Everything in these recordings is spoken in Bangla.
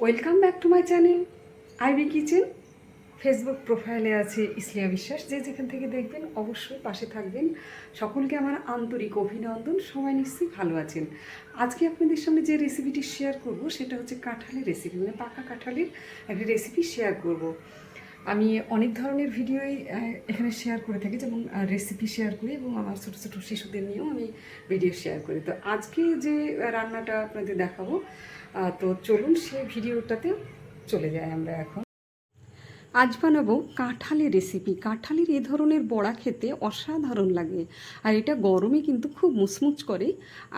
Welcome back to my channel IB kitchen Facebook প্রোফাইলে আছে ইসলিয়া বিশ্বাস। যে যেখান থেকে দেখবেন অবশ্যই পাশে থাকবেন। সকলকে আমার আন্তরিক অভিনন্দন। সবাই নিশ্চয়ই ভালো আছেন। আজকে আপনাদের সামনে যে রেসিপিটি শেয়ার করব, সেটা হচ্ছে কাঁঠালের রেসিপি মানে পাকা কাঁঠালের একটি রেসিপি শেয়ার করব। আমি অনেক ধরনের ভিডিওই এখানে শেয়ার করে থাকি, যেমন রেসিপি শেয়ার করি এবং আমার ছোটো ছোটো শিশুদের নিয়েও আমি ভিডিও শেয়ার করি। তো আজকে যে রান্নাটা আপনাদের দেখাবো তো চলুন সেই ভিডিওটাতে চলে যাই আমরা এখন। আজ বানাবো কাঁঠালের রেসিপি কাঁঠালের এ ধরনের বড়া খেতে অসাধারণ লাগে। আর এটা গরমে কিন্তু খুব মুচমুচ করে,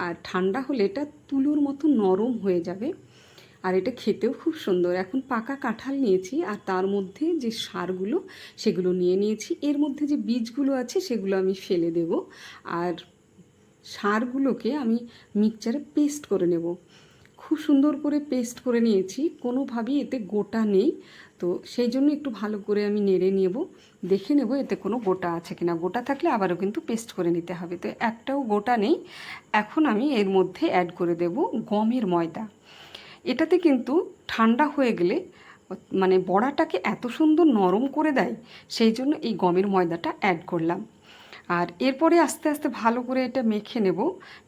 আর ঠান্ডা হলে এটা তুলোর মতো নরম হয়ে যাবে। আর এটা খেতেও খুব সুন্দর। এখন পাকা কাঁঠাল নিয়েছি আর তার মধ্যে যে সারগুলো সেগুলো নিয়ে নিয়েছি। এর মধ্যে যে বীজগুলো আছে সেগুলো আমি ফেলে দেব আর সারগুলোকে আমি মিক্সচারে পেস্ট করে নেব। খুব সুন্দর করে পেস্ট করে নিয়েছি। কোনোভাবেই এতে গোটা নেই। তো সেই জন্য একটু ভালো করে আমি নেড়ে নেব। দেখে নেব এতে কোনো গোটা আছে কিনা। গোটা থাকলে আবারও কিন্তু পেস্ট করে নিতে হবে। তো একটাও গোটা নেই। এখন আমি এর মধ্যে অ্যাড করে দেব গমের ময়দা। এটাতে কিন্তু ঠান্ডা হয়ে গেলে মানে বড়াটাকে এত সুন্দর নরম করে দেয়, সেই জন্য এই গমের ময়দাটা অ্যাড করলাম। আর এরপরে আস্তে আস্তে ভালো করে এটা মেখে নেব।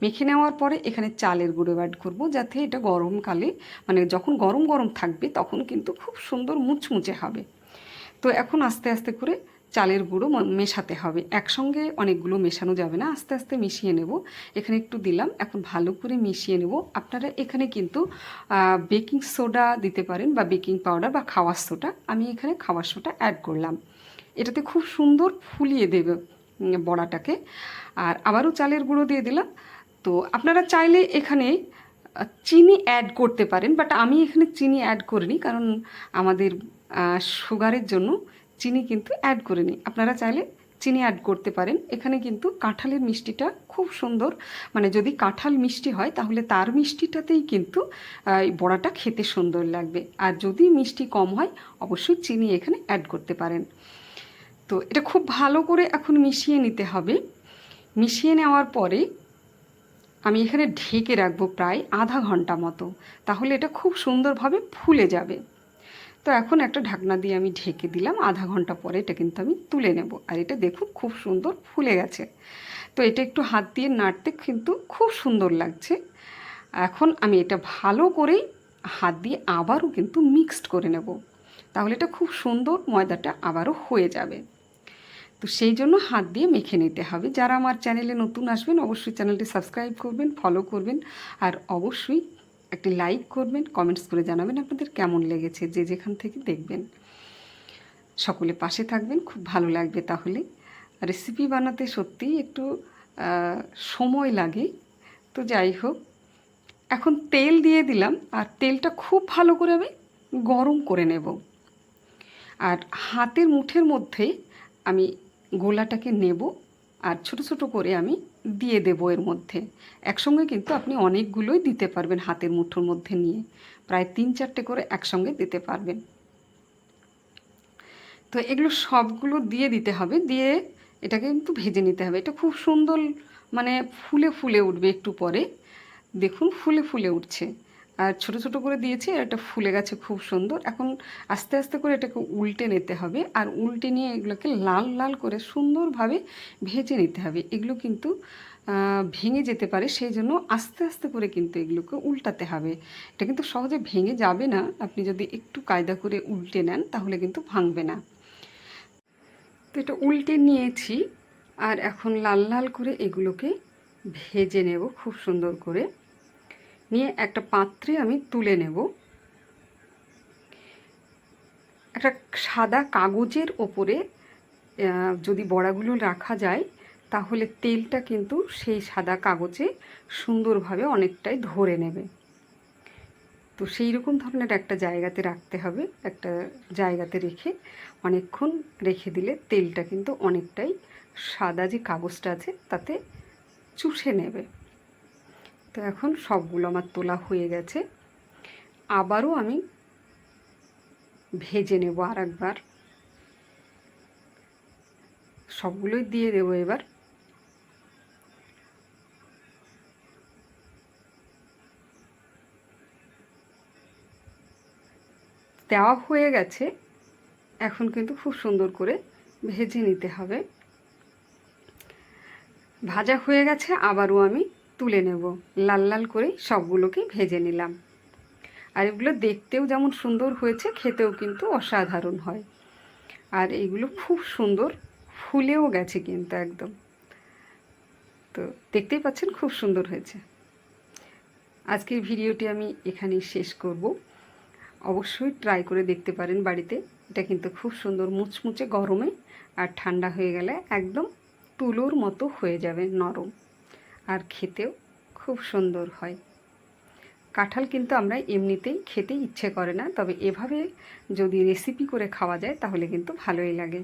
মেখে নেওয়ার পরে এখানে চালের গুঁড়ো অ্যাড করব, যাতে এটা গরমকালে মানে যখন গরম গরম থাকবে, তখন কিন্তু খুব সুন্দর মুচমুচে হবে। তো এখন আস্তে আস্তে করে চালের গুঁড়ো মেশাতে হবে। একসঙ্গে অনেকগুলো মেশানো যাবে না। আস্তে আস্তে মিশিয়ে নেব। এখানে একটু দিলাম। এখন ভালো করে মিশিয়ে নেব। আপনারা এখানে কিন্তু বেকিং সোডা দিতে পারেন বা বেকিং পাউডার বা খাওয়ার সোডা। আমি এখানে খাওয়ার সোডা অ্যাড করলাম। এটাতে খুব সুন্দর ফুলিয়ে দেবে বড়াটাকে। আর আবারও চালের গুঁড়ো দিয়ে দিলাম। তো আপনারা চাইলে এখানে চিনি অ্যাড করতে পারেন। বাট আমি এখানে চিনি অ্যাড করিনি। কারণ আমাদের সুগারের জন্য চিনি কিন্তু অ্যাড করে করিনি আপনারা চাইলে চিনি অ্যাড করতে পারেন। এখানে কিন্তু কাঁঠালের মিষ্টিটা খুব সুন্দর। মানে যদি কাঁঠাল মিষ্টি হয়, তাহলে তার মিষ্টিটাতেই কিন্তু বড়াটা খেতে সুন্দর লাগবে। আর যদি মিষ্টি কম হয়, অবশ্যই চিনি এখানে অ্যাড করতে পারেন। তো এটা খুব ভালো করে এখন মিশিয়ে নিতে হবে। মিশিয়ে নেওয়ার পরে আমি এখানে ঢেকে রাখব প্রায় আধা ঘণ্টা মতো। তাহলে এটা খুব সুন্দরভাবে ফুলে যাবে। তো এখন একটা ঢাকনা দিয়ে আমি ঢেকে দিলাম, আধা ঘণ্টা পরে এটা কিন্তু আমি তুলে নেব। আর এটা দেখুন খুব সুন্দর ফুলে গেছে। তো এটা একটু হাত দিয়ে নাড়তে কিন্তু খুব সুন্দর লাগছে। এখন আমি এটা ভালো করেই হাত দিয়ে আবারও কিন্তু মিক্সড করে নেব। তাহলে এটা খুব সুন্দর ময়দাটা আবারও হয়ে যাবে। তো সেই জন্য হাত দিয়ে মেখে নিতে হবে। যারা আমার চ্যানেলে নতুন আসবেন, অবশ্যই চ্যানেলটি সাবস্ক্রাইব করবেন, ফলো করবেন, আর অবশ্যই একটি লাইক করবেন কমেন্টস করে জানাবেন আপনাদের কেমন লেগেছে যে যেখান থেকে দেখবেন। সকলে পাশে থাকবেন, খুব ভালো লাগবে তাহলে। রেসিপি বানাতে সত্যিই একটু সময় লাগে। তো যাই হোক, এখন তেল দিয়ে দিলাম আর তেলটা খুব ভালো করে আমি গরম করে নেব। আর হাতের মুঠের মধ্যে আমি গোলাটাকে নেব আর ছোট ছোট করে আমি দিয়ে দেবো এর মধ্যে। একসঙ্গে কিন্তু আপনি অনেকগুলোই দিতে পারবেন হাতের মুঠোর মধ্যে নিয়ে। প্রায় তিন চারটে করে একসঙ্গে দিতে পারবেন। তো এগুলো সবগুলো দিয়ে দিতে হবে। দিয়ে এটাকে কিন্তু ভেজে নিতে হবে। এটা খুব সুন্দর মানে ফুলে ফুলে উঠবে একটু পরে। দেখুন ফুলে ফুলে উঠছে। আর ছোট ছোট করে দিয়েছি, আর এটা ফুলে গেছে খুব সুন্দর। এখন আস্তে আস্তে করে এটাকে উল্টে নিতে হবে, আর উল্টে নিয়ে এগুলোকে লাল লাল করে সুন্দরভাবে ভেজে নিতে হবে। এগুলো কিন্তু ভেঙে যেতে পারে, সেই জন্য আস্তে আস্তে করে কিন্তু এগুলোকে উল্টাতে হবে। এটা কিন্তু সহজে ভেঙে যাবে না, আপনি যদি একটু কায়দা করে উল্টে নেন তাহলে কিন্তু ভাঙবে না। তো এটা উল্টে নিয়েছি, আর এখন লাল লাল করে এগুলোকে ভেজে নেব খুব সুন্দর করে। নিয়ে একটা পাত্রে আমি তুলে নেব। একটা সাদা কাগজের ওপরে যদি বড়াগুলো রাখা যায়, তাহলে তেলটা কিন্তু সেই সাদা কাগজে সুন্দরভাবে অনেকটাই ধরে নেবে। তো সেই রকম ধরনের একটা জায়গাতে রাখতে হবে, একটা জায়গাতে রেখে অনেকক্ষণ রেখে দিলে তেলটা কিন্তু অনেকটাই সাদা যে কাগজটা আছে, তাতে চুষে নেবে। তো এখন সবগুলো আমার তোলা হয়ে গেছে। আবারও আমি ভেজে নেব আর একবার সবগুলোই দিয়ে দেবো এবার। দেওয়া হয়ে গেছে। এখন কিন্তু খুব সুন্দর করে ভেজে নিতে হবে। ভাজা হয়ে গেছে, আবারও আমি তুলে নেব। লাল লাল করে সবগুলোকে ভেজে নিলাম। আর এগুলো দেখতেও যেমন সুন্দর হয়েছে, খেতেও কিন্তু অসাধারণ হয়। আর এগুলো খুব সুন্দর, ফুলেও গেছে কিন্তু একদম। তো দেখতেই পাচ্ছেন খুব সুন্দর হয়েছে। আজকের ভিডিওটি আমি এখানেই শেষ করব। অবশ্যই ট্রাই করে দেখতে পারেন বাড়িতে। এটা কিন্তু খুব সুন্দর, মুচমুচে গরমে আর ঠান্ডা হয়ে গেলে একদম তুলোর মতো হয়ে যাবে, নরম। আর খেতেও খুব সুন্দর হয়। কাঁঠাল কিন্তু আমরা এমনিতেই খেতে ইচ্ছে করে না, তবে এভাবে যদি রেসিপি করে খাওয়া যায় তাহলে কিন্তু ভালোই লাগে।